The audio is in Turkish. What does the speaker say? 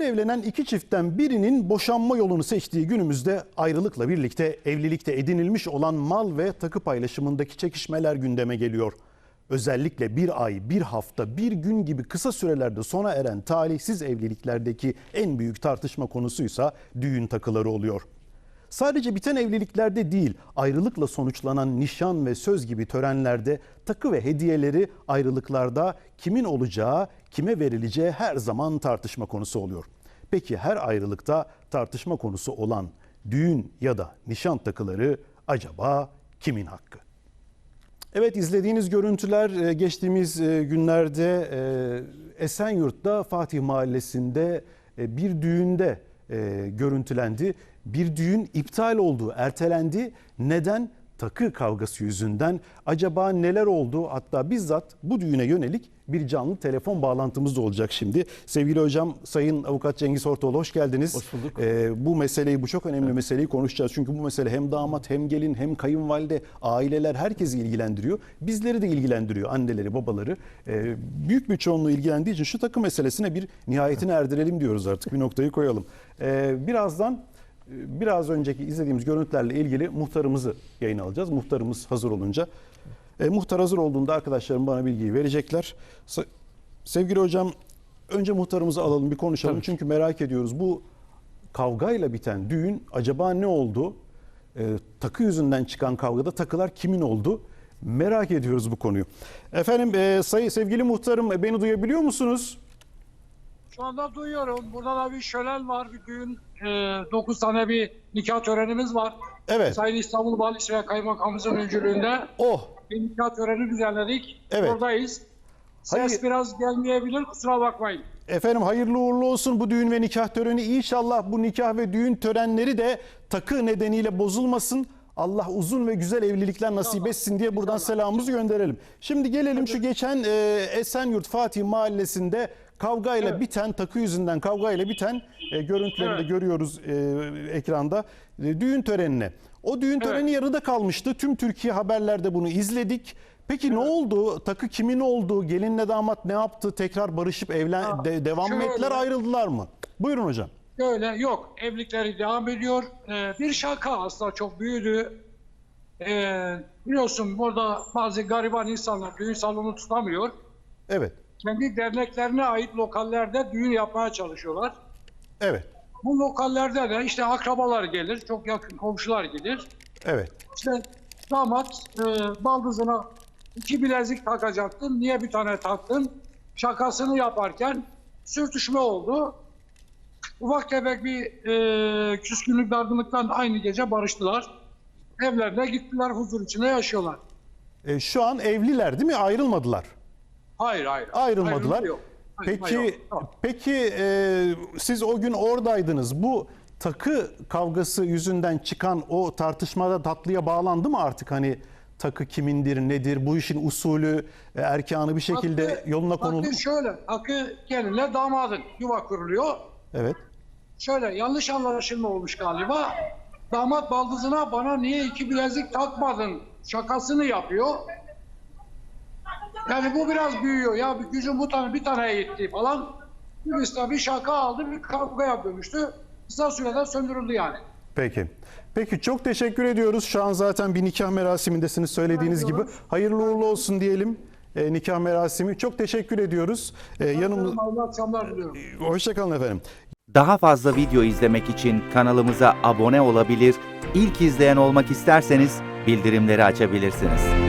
Her evlenen iki çiftten birinin boşanma yolunu seçtiği günümüzde ayrılıkla birlikte evlilikte edinilmiş olan mal ve takı paylaşımındaki çekişmeler gündeme geliyor. Özellikle bir ay, bir hafta, bir gün gibi kısa sürelerde sona eren talihsiz evliliklerdeki en büyük tartışma konusuysa düğün takıları oluyor. Sadece biten evliliklerde değil, ayrılıkla sonuçlanan nişan ve söz gibi törenlerde takı ve hediyeleri ayrılıklarda kimin olacağı, kime verileceği her zaman tartışma konusu oluyor. Peki her ayrılıkta tartışma konusu olan düğün ya da nişan takıları acaba kimin hakkı? Evet izlediğiniz görüntüler e, geçtiğimiz e, günlerde e, Esenyurt'ta Fatih Mahallesi'nde bir düğünde e, görüntülendi. Bir düğün iptal oldu, ertelendi. Neden? Takı kavgası yüzünden. Acaba neler oldu? Hatta bizzat bu düğüne yönelik bir canlı telefon bağlantımız da olacak şimdi. Sevgili hocam Sayın Avukat Cengiz Ortoğlu hoş geldiniz. Hoş bulduk. Ee, bu meseleyi, bu çok önemli meseleyi konuşacağız. Çünkü bu mesele hem damat hem gelin hem kayınvalide, aileler herkesi ilgilendiriyor. Bizleri de ilgilendiriyor, anneleri, babaları. Ee, büyük bir çoğunluğu ilgilendiği için şu takı meselesine bir nihayetini erdirelim diyoruz artık. Bir noktayı koyalım. Ee, birazdan biraz önceki izlediğimiz görüntülerle ilgili muhtarımızı yayın alacağız. Muhtarımız hazır olunca. E, muhtar hazır olduğunda arkadaşlarım bana bilgiyi verecekler. Sa- Sevgili hocam önce muhtarımızı alalım bir konuşalım. Tabii. Çünkü merak ediyoruz bu kavgayla biten düğün acaba ne oldu? E, takı yüzünden çıkan kavgada takılar kimin oldu? Merak ediyoruz bu konuyu. Efendim e, sayı sevgili muhtarım e, beni duyabiliyor musunuz? Şu anda duyuyorum. Burada da bir şölen var, bir düğün. 9 tane bir nikah törenimiz var. Evet. Sayın İstanbul Valisi ve Kaymakamımızın öncülüğünde Oh bir nikah töreni düzenledik. Evet. Buradayız. Ses Hayır. biraz gelmeyebilir, kusura bakmayın. Efendim hayırlı uğurlu olsun bu düğün ve nikah töreni. İnşallah bu nikah ve düğün törenleri de takı nedeniyle bozulmasın. Allah uzun ve güzel evlilikler nasip etsin diye buradan selamımızı gönderelim. Şimdi gelelim şu geçen e, Esenyurt Fatih Mahallesi'nde kavgayla Evet. biten takı yüzünden kavgayla biten e, görüntülerini de Evet. görüyoruz e, ekranda. E, düğün törenine. O düğün töreni yarıda kalmıştı. Tüm Türkiye haberlerde bunu izledik. Peki ne oldu? Takı kimin oldu? Gelinle damat ne yaptı? Tekrar barışıp evlen Ha, de- devam mı ettiler, ayrıldılar mı? Buyurun hocam. Öyle yok. Evlilikleri devam ediyor. Ee, bir şaka aslında çok büyüdü. Ee, biliyorsun burada bazı gariban insanlar düğün salonu tutamıyor. Evet. Kendi derneklerine ait lokallerde düğün yapmaya çalışıyorlar. Evet. Bu lokallerde de işte akrabalar gelir, çok yakın komşular gelir. Evet. İşte damat e, baldızına iki bilezik takacaktın, niye bir tane taktın? Şakasını yaparken sürtüşme oldu. Ufak tefek bir e, küskünlük, dargınlıktan aynı gece barıştılar. Evlerine gittiler, huzur içinde yaşıyorlar. E, şu an evliler değil mi? Ayrılmadılar. Hayır, hayır. Ayrılmadılar. Ayrılık yok. Ayrılma Peki yok. Tamam. peki e, siz o gün oradaydınız. Bu takı kavgası yüzünden çıkan o tartışmada tatlıya bağlandı mı artık hani takı kimindir, nedir, bu işin usulü, e, erkanı bir şekilde Hakkı- yoluna konuldu? Hakkı şöyle, hakkı gelinle damadın yuva kuruluyor. Evet. Şöyle yanlış anlaşılma olmuş galiba. Damat baldızına bana niye iki bilezik takmadın şakasını yapıyor. Yani bu biraz büyüyor. Ya bir gücüm bu tane bir taneye gitti falan. Birisi de bir şaka aldı bir kavgaya dönüştü. Kısa sürede söndürüldü yani. Peki. Peki çok teşekkür ediyoruz. Şu an zaten bir nikah merasimindesiniz söylediğiniz gibi. Hayırlı uğurlu olsun diyelim. e, nikah merasimi. Çok teşekkür ediyoruz. E, yanımız akşamlar diliyorum. Hoşçakalın efendim. Daha fazla video izlemek için kanalımıza abone olabilir, ilk izleyen olmak isterseniz bildirimleri açabilirsiniz.